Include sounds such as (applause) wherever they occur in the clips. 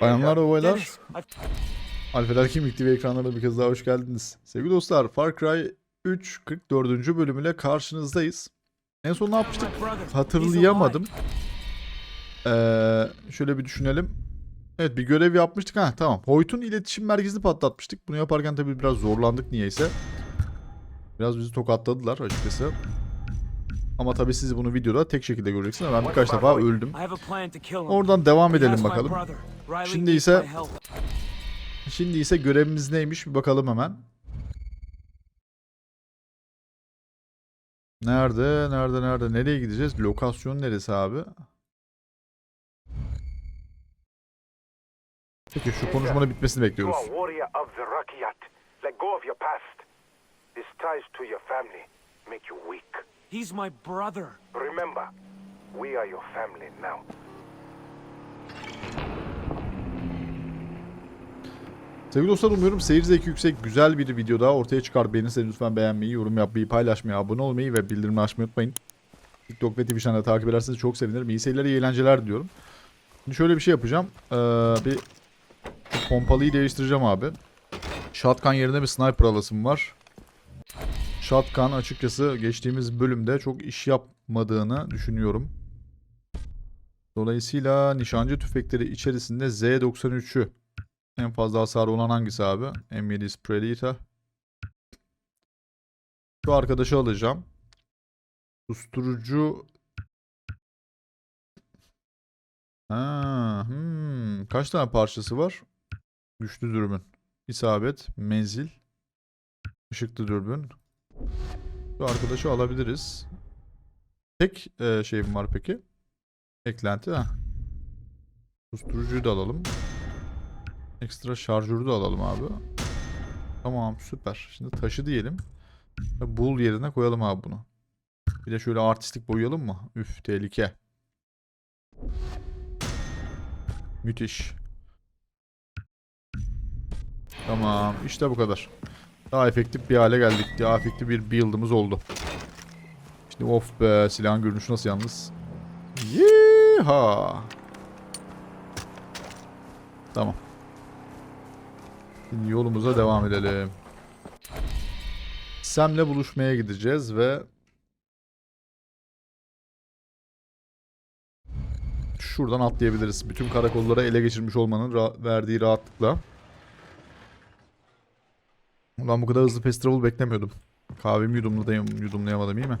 Bayanlar ve baylar, Dennis, I've Alfeder Kimlik TV ekranlarına bir kez daha hoş geldiniz. Sevgili dostlar, Far Cry 3 44. bölümüyle karşınızdayız. En son ne yapmıştık? Hatırlayamadım. Ee, şöyle bir düşünelim. Evet bir görev yapmıştık. Ha tamam. Hoyt'un iletişim merkezini patlatmıştık. Bunu yaparken tabii biraz zorlandık niyeyse. Biraz bizi tokatladılar açıkçası. Ama tabii siz bunu videoda tek şekilde göreceksiniz. Ben birkaç defa öldüm. Oradan devam edelim bakalım. Şimdi ise-. Şimdi ise görevimiz neymiş bir bakalım hemen. Nerede? Nerede? Nerede? Nereye gideceğiz? Lokasyon neresi abi? Peki şu konuşmanın bitmesini You bekliyoruz. are warrior of the Rakyat. Let go of your past. These ties to your family make you weak. He's my brother. Remember, we are your family now. Sevgili dostlar umuyorum seyir zevki yüksek güzel bir video daha ortaya çıkar. Beğenirseniz lütfen beğenmeyi, yorum yapmayı, paylaşmayı, abone olmayı ve bildirimleri açmayı unutmayın. TikTok ve Twitch'ten de takip ederseniz çok sevinirim. İyi seyirler, iyi eğlenceler diyorum. Şimdi şöyle bir şey yapacağım. Ee, bir pompalıyı değiştireceğim abi. Shotgun yerine bir sniper alasım var. Shotgun açıkçası geçtiğimiz bölümde çok iş yapmadığını düşünüyorum. Dolayısıyla nişancı tüfekleri içerisinde Z93'ü en fazla hasar olan hangisi abi? M7 Predator. Şu arkadaşı alacağım. Susturucu Ha, hmm. Kaç tane parçası var? Güçlü dürbün. İsabet, menzil, ışıklı dürbün. Şu arkadaşı alabiliriz. Tek e, şeyim var peki. Eklenti. Ha. Susturucuyu da alalım. Ekstra şarjörü de alalım abi. Tamam süper. Şimdi taşı diyelim. Ve Bull yerine koyalım abi bunu. Bir de şöyle artistik boyayalım mı? Üf tehlike. Müthiş. Tamam işte bu kadar. Daha efektif bir hale geldik. Daha efektif bir build'ımız oldu. Şimdi of be silahın görünüşü nasıl yalnız. Yeeha. Tamam. Şimdi yolumuza devam edelim. Sam'le buluşmaya gideceğiz ve şuradan atlayabiliriz. Bütün karakolları ele geçirmiş olmanın ra- verdiği rahatlıkla. Ulan bu kadar hızlı fast travel beklemiyordum. Kahvemi yudumlayam yudumlayamadım iyi mi?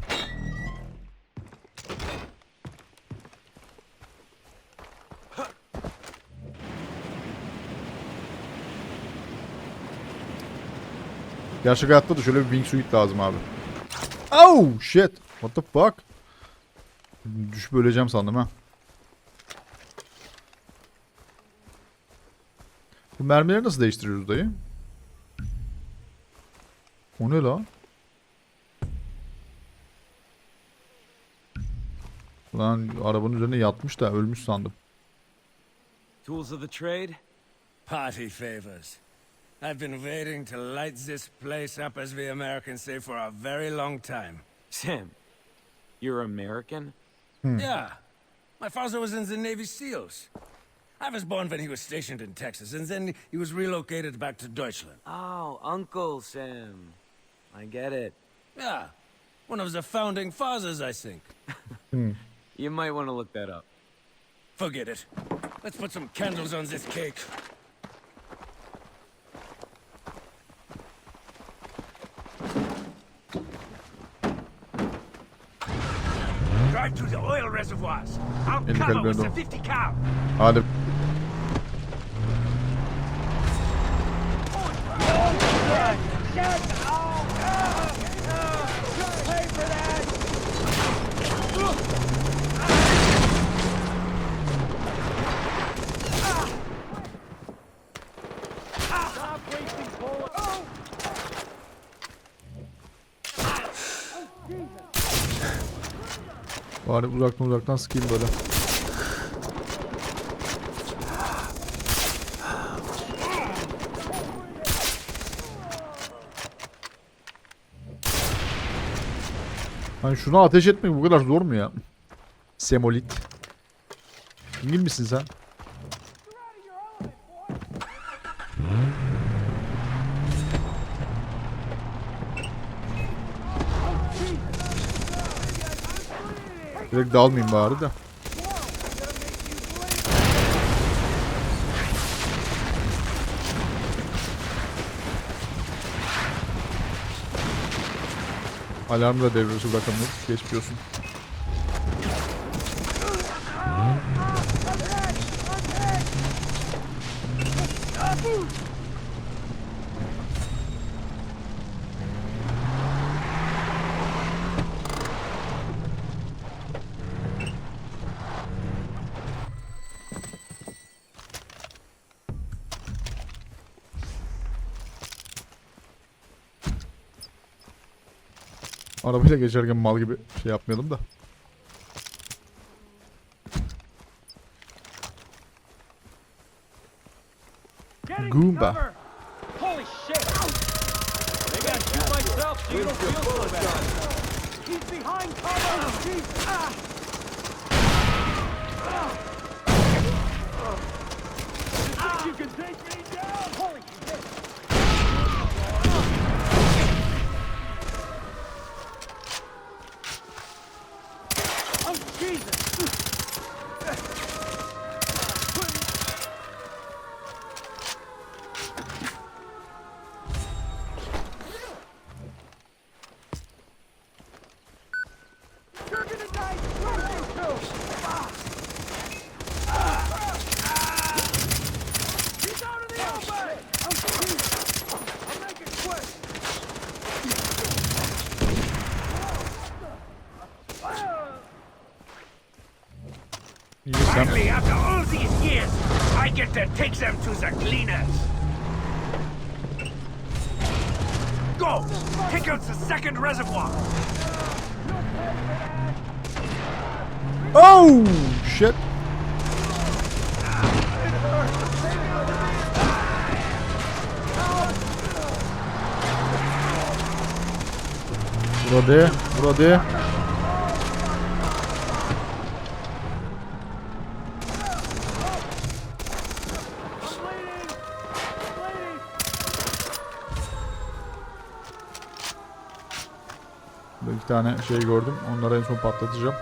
Gerçek hayatta da şöyle bir wingsuit lazım abi. Oh shit. What the fuck? Düşüp öleceğim sandım ha. Bu mermileri nasıl değiştiriyoruz dayı? O ne la? Lan arabanın üzerine yatmış da ölmüş sandım. Tools of the trade? Party favors. I've been waiting to light this place up, as we Americans say, for a very long time. Sam, you're American? Yeah. My father was in the Navy SEALs. I was born when he was stationed in Texas, and then he was relocated back to Deutschland. Oh, Uncle Sam. I get it. Yeah. One of the founding fathers, I think. (laughs) Hmm. You might want to look that up. Forget it. Let's put some candles on this cake. Drive to the oil reservoirs. I'll Elli cover with the doğru. 50 cal. Ah, Hadi. Bari uzaktan uzaktan sıkayım böyle. Hani şuna ateş etmek bu kadar zor mu ya? Semolit. Kim misin sen? Direkt dalmayayım bari de. Alarmı da devriyorsun bakalım. Geçmiyorsun. Arabayla geçerken mal gibi şey yapmayalım da. Goomba. You can take me down! Holy get to take them to the cleaners. Go! Take out the second reservoir. Oh shit. Burada, burada. Tane şey gördüm. Onları en son patlatacağım.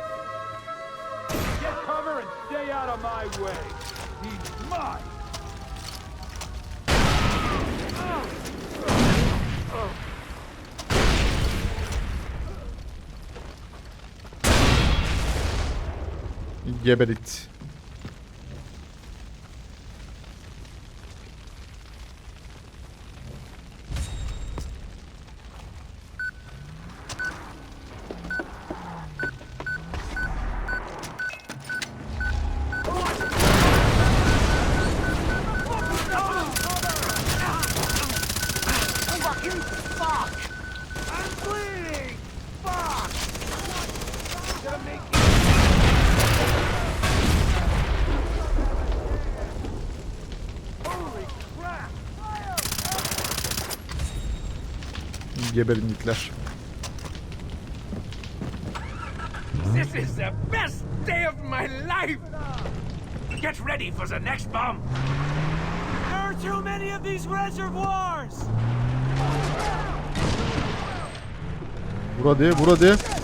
Get Geberin itler. This is the best day of my life! Get ready for the next bomb! There are too many of these reservoirs! Burada, burada.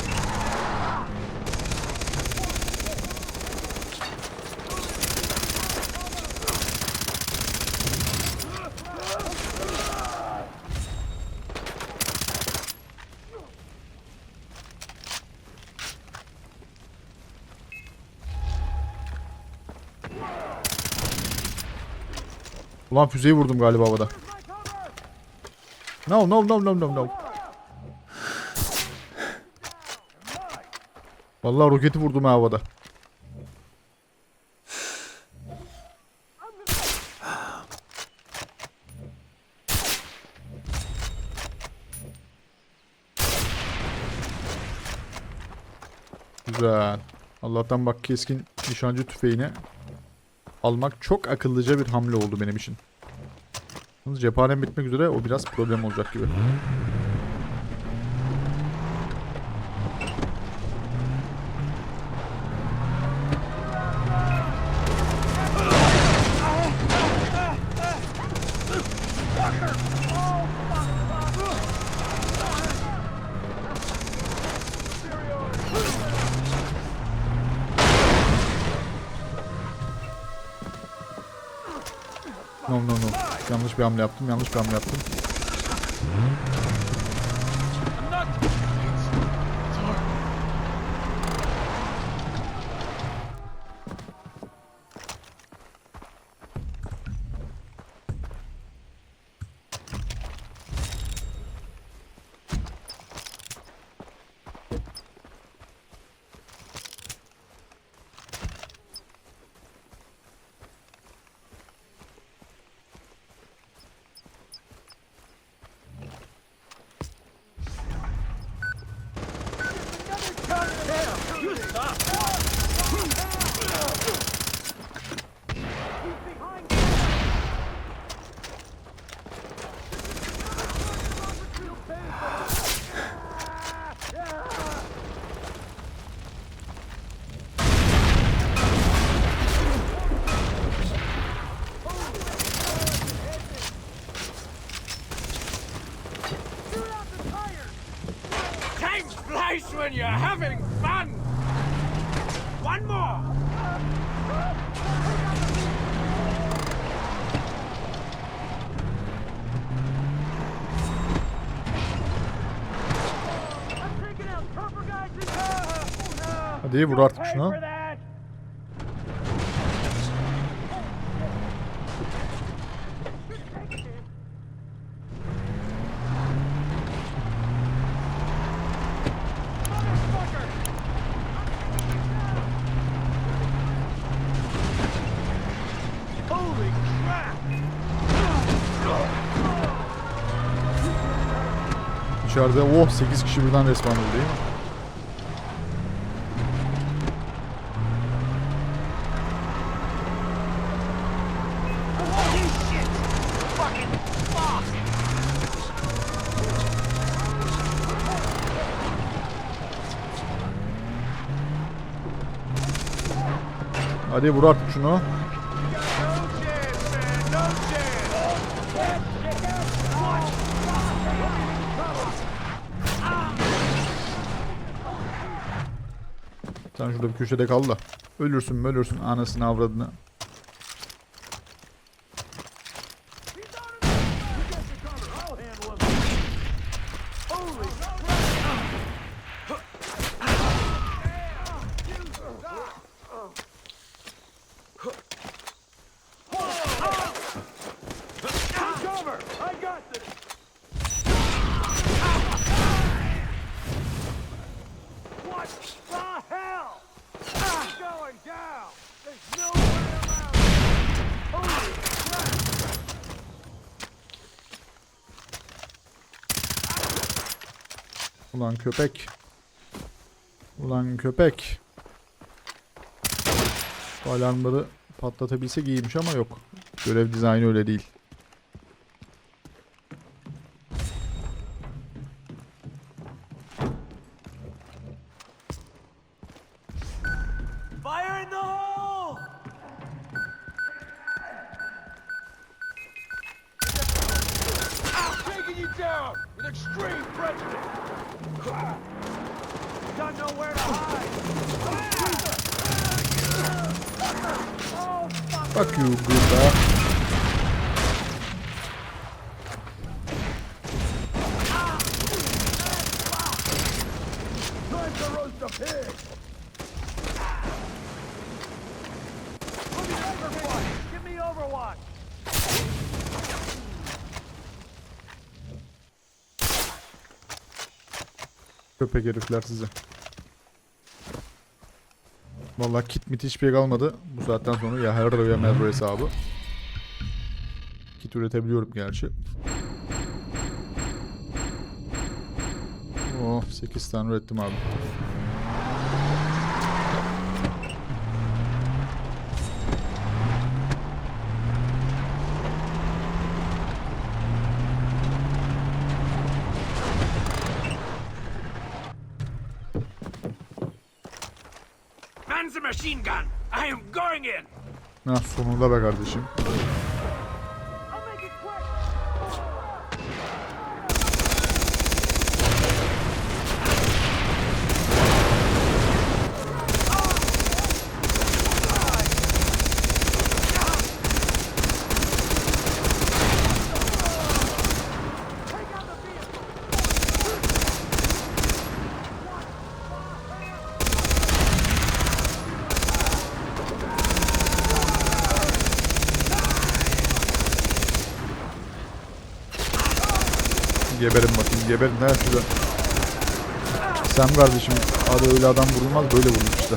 Ulan füzeyi vurdum galiba havada. No no no no no no. Vallahi roketi vurdum ha havada. Güzel. Allah'tan bak keskin nişancı tüfeğini almak çok akıllıca bir hamle oldu benim için. Yalnız cephanem bitmek üzere o biraz problem olacak gibi. Hamle yaptım. Yanlış bir hamle yaptım. When you're having fun. One more. Hadi vur artık şuna. Holy crap! İçeride oh 8 kişi birden resmen fuck! Hadi vur artık şunu. No chance, man. No chance. Sen şurada bir köşede kal da. Ölürsün ölürsün anasını avradını. Cover! I got this! What the hell? I'm going down! There's no way around it! Holy crap! Ulan köpek. Ulan köpek. Bu alarmları patlatabilsek iyiymiş ama yok. Görev dizaynı öyle değil. Taking you down with extreme prejudice! Got nowhere to hide! Fuck you Gunda. Köpek herifler size. Vallahi kit mit hiçbir şey kalmadı. Bu saatten sonra ya her ya Melro hesabı. Kit üretebiliyorum gerçi. Oh 8 tane ürettim abi. Man's a machine gun! I am going in! Ha sonunda be kardeşim. Geberin bakayım geberin. Ne şurada. Sam kardeşim hadi öyle adam vurulmaz böyle vurulur işte.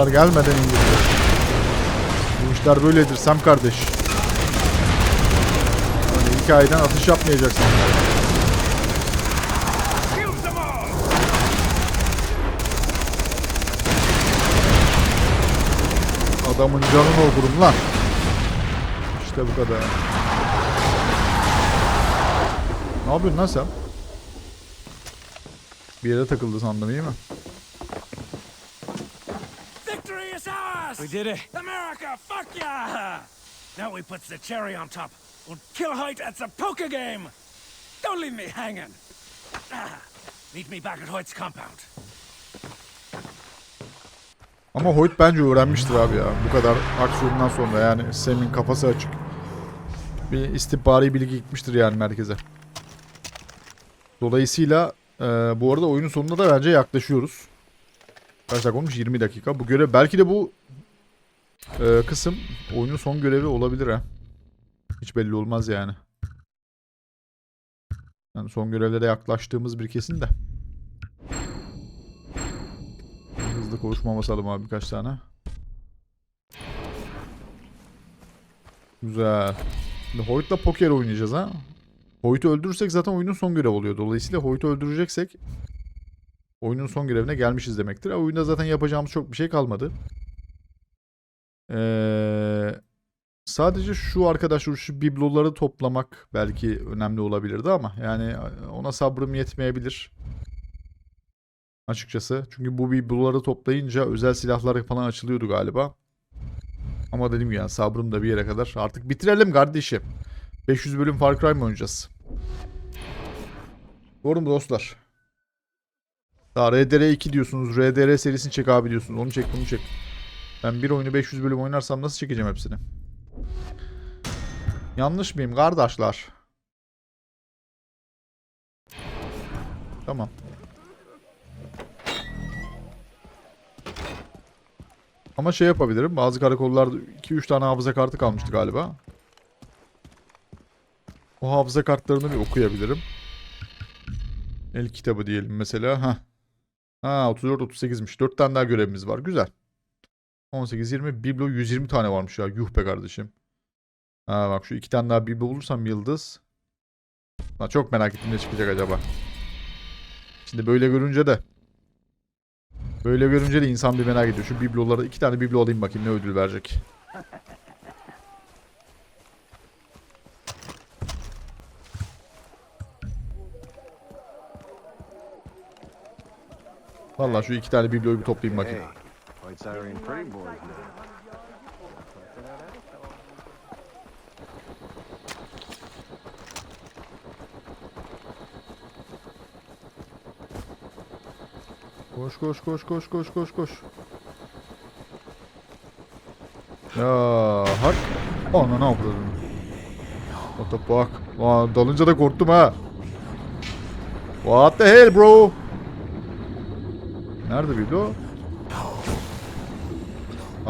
Adamlar gelmeden indiriyor. Bu işler böyledir Sam kardeş. Böyle hikayeden atış yapmayacaksın. Adamın canını okurum lan. İşte bu kadar. Ne yapıyorsun lan sen? Bir yere takıldı sandım iyi mi? We did it. America, fuck yeah! Now we put the cherry on top. We'll kill Hoyt at the poker game! Don't leave me hanging! Ah, meet me back at Hoyt's compound. Ama Hoyt bence öğrenmiştir abi ya. Bu kadar aksiyondan sonra yani Sam'in kafası açık. Bir istihbari bilgi gitmiştir yani merkeze. Dolayısıyla e, bu arada oyunun sonuna da bence yaklaşıyoruz. Kaç dakika olmuş? 20 dakika. Bu görev belki de bu e, kısım oyunun son görevi olabilir ha. Hiç belli olmaz yani. Yani son görevlere yaklaştığımız bir kesin de. Hızlı konuşma basalım abi birkaç tane. Güzel. Şimdi Hoyt'la poker oynayacağız ha. Hoyt'u öldürürsek zaten oyunun son görevi oluyor. Dolayısıyla Hoyt'u öldüreceksek oyunun son görevine gelmişiz demektir. E, Oyunda zaten yapacağımız çok bir şey kalmadı. Ee, sadece şu arkadaşlar şu bibloları toplamak belki önemli olabilirdi ama yani ona sabrım yetmeyebilir açıkçası. Çünkü bu bibloları toplayınca özel silahlar falan açılıyordu galiba. Ama dedim ya sabrım da bir yere kadar. Artık bitirelim kardeşim. 500 bölüm Far Cry mı oynayacağız? Doğru mu dostlar? Daha RDR 2 diyorsunuz. RDR serisini çek abi diyorsunuz. Onu çek bunu çek. Ben bir oyunu 500 bölüm oynarsam nasıl çekeceğim hepsini? Yanlış mıyım kardeşler? Tamam. Ama şey yapabilirim. Bazı karakollarda 2-3 tane hafıza kartı kalmıştı galiba. O hafıza kartlarını bir okuyabilirim. El kitabı diyelim mesela. Ha. Ha 34 38'miş. 4 tane daha görevimiz var. Güzel. 18 20 biblo 120 tane varmış ya. Yuh be kardeşim. Ha bak şu iki tane daha biblo bulursam yıldız. Lan çok merak ettim ne çıkacak acaba. Şimdi böyle görünce de Böyle görünce de insan bir merak ediyor. Şu bibloları iki tane biblo alayım bakayım ne ödül verecek. Vallahi şu iki tane bibloyu bir toplayayım bakayım. White Siren Pretty Boys now. Koş koş koş koş koş koş koş. Ya hak. Ana ne yapıyordun? What the dalınca da korktum ha. What the hell bro? Nerede biblo?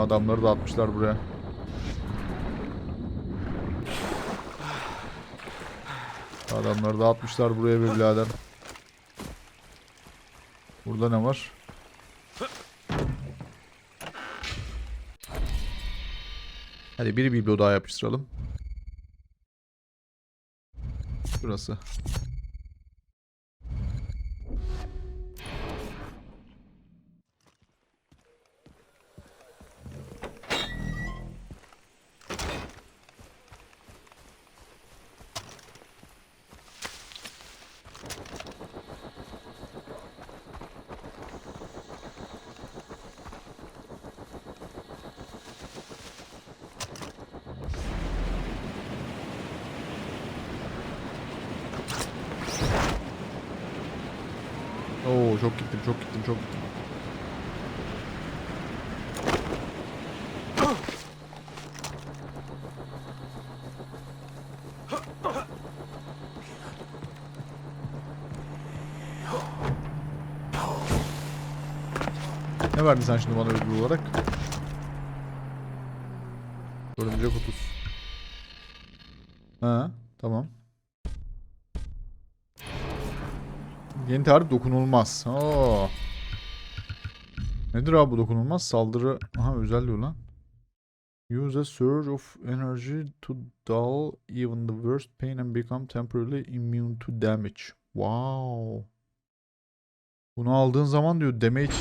Adamları da atmışlar buraya. Adamları da atmışlar buraya bir birader. Burada ne var? Hadi bir biblo daha yapıştıralım. Burası. Oo çok gittim çok gittim çok gittim. Ne verdin sen şimdi bana ödül olarak? Örümcek 30. Ha, tamam. Yeni tarif dokunulmaz. Oo. Nedir abi bu dokunulmaz? Saldırı... Aha özel diyor lan. Use a surge of energy to dull even the worst pain and become temporarily immune to damage. Wow. Bunu aldığın zaman diyor damage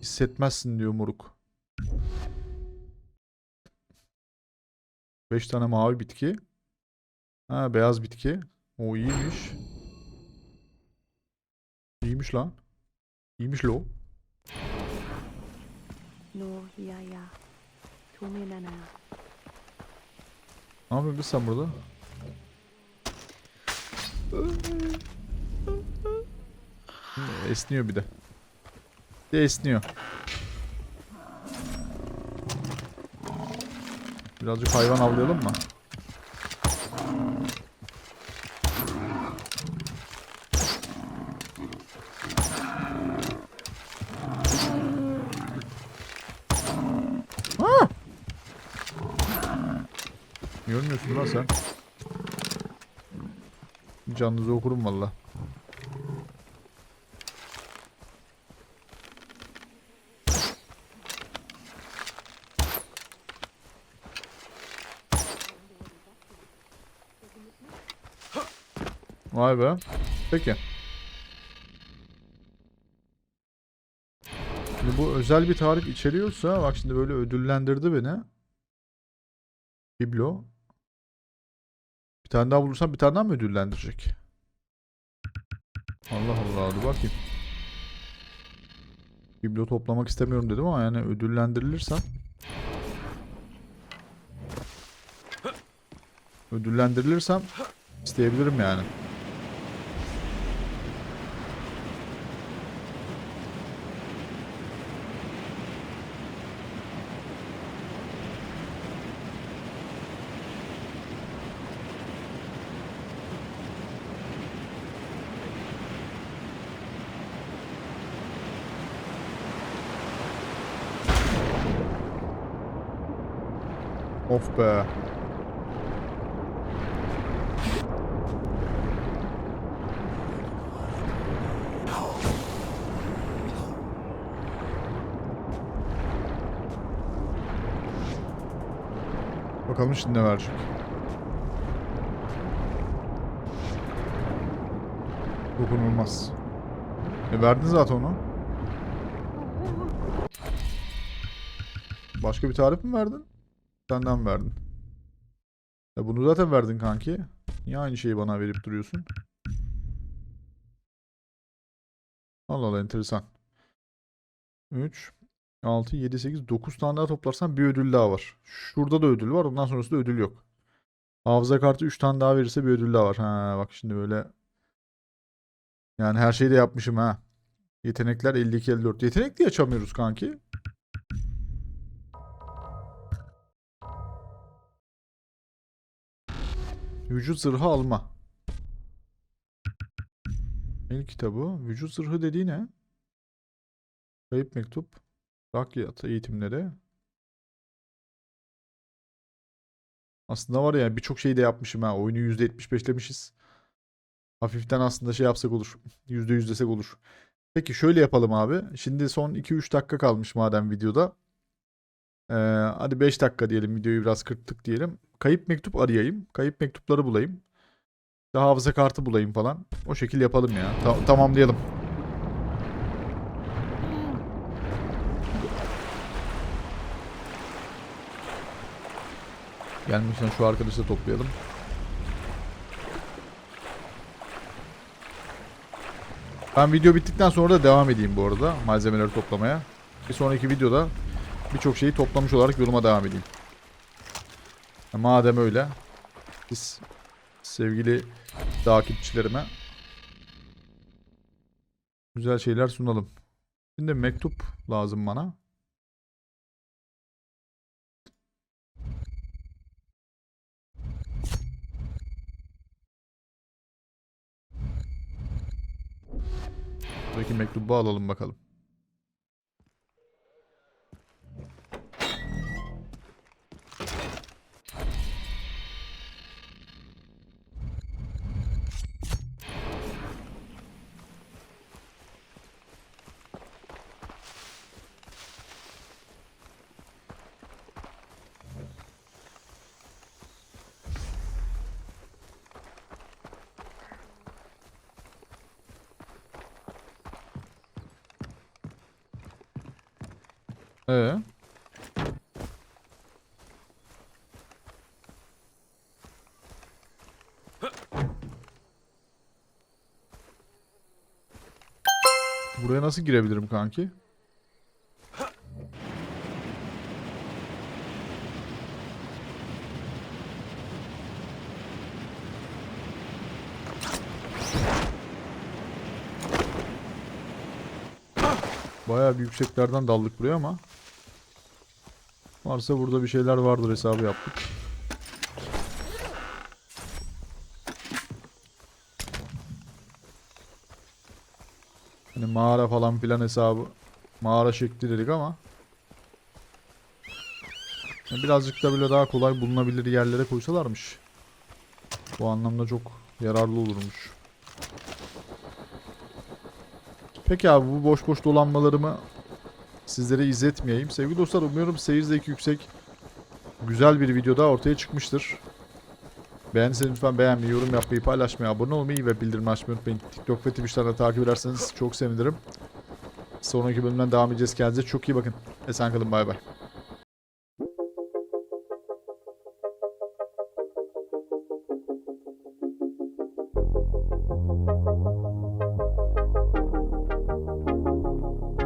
hissetmezsin diyor moruk. 5 tane mavi bitki. Ha beyaz bitki. O iyiymiş. İyiymiş lan. İyiymiş lo. No hiaya. Tumenana. Ne yapıyorsun sen burada? Esniyor bir de. De esniyor. Birazcık hayvan avlayalım mı? Ah! Görmüyorsun lan sen. Canınızı okurum valla. Vay be. Peki. Şimdi bu özel bir tarif içeriyorsa bak şimdi böyle ödüllendirdi beni. Biblo. Bir tane daha bulursam bir tane daha mı ödüllendirecek? Allah Allah dur bakayım. Biblo toplamak istemiyorum dedim ama yani ödüllendirilirsem ödüllendirilirsem isteyebilirim yani. Of be. Bakalım şimdi ne verecek. Dokunulmaz. E verdin zaten onu. Başka bir tarif mi verdin? Senden verdin. Ya bunu zaten verdin kanki. Niye aynı şeyi bana verip duruyorsun? Allah Allah enteresan. 3, 6, 7, 8, 9 tane daha toplarsan bir ödül daha var. Şurada da ödül var. Ondan sonrasında ödül yok. Hafıza kartı 3 tane daha verirse bir ödül daha var. Ha bak şimdi böyle. Yani her şeyi de yapmışım ha. Yetenekler 52 54. Yetenek diye açamıyoruz kanki. Vücut zırhı alma. El kitabı. Vücut zırhı dediği ne? Kayıp mektup. Rakyat eğitimleri. Aslında var ya birçok şeyi de yapmışım ha. Oyunu %75'lemişiz. Hafiften aslında şey yapsak olur. (laughs) %100 desek olur. Peki şöyle yapalım abi. Şimdi son 2-3 dakika kalmış madem videoda. Ee, hadi 5 dakika diyelim. Videoyu biraz kırptık diyelim. Kayıp mektup arayayım. Kayıp mektupları bulayım. İşte hafıza kartı bulayım falan. O şekil yapalım ya. Ta- tamamlayalım. Gelmişken şu arkadaşı da toplayalım. Ben video bittikten sonra da devam edeyim bu arada malzemeleri toplamaya. Bir sonraki videoda birçok şeyi toplamış olarak yoluma devam edeyim. Madem öyle biz sevgili takipçilerime güzel şeyler sunalım. Şimdi mektup lazım bana. Buradaki mektubu alalım bakalım. Ee? Buraya nasıl girebilirim kanki? Bayağı bir yükseklerden daldık buraya ama Varsa burada bir şeyler vardır hesabı yaptık. Hani mağara falan filan hesabı mağara şekli dedik ama birazcık da böyle daha kolay bulunabilir yerlere koysalarmış. Bu anlamda çok yararlı olurmuş. Peki abi bu boş boş dolanmalarımı sizlere izletmeyeyim. Sevgili dostlar umuyorum seyir zevki yüksek güzel bir video daha ortaya çıkmıştır. Beğendiyseniz lütfen beğenmeyi, yorum yapmayı, paylaşmayı, abone olmayı ve bildirim açmayı unutmayın. TikTok ve Twitch'ten takip ederseniz çok sevinirim. Sonraki bölümden devam edeceğiz. Kendinize çok iyi bakın. Esen kalın bay bay.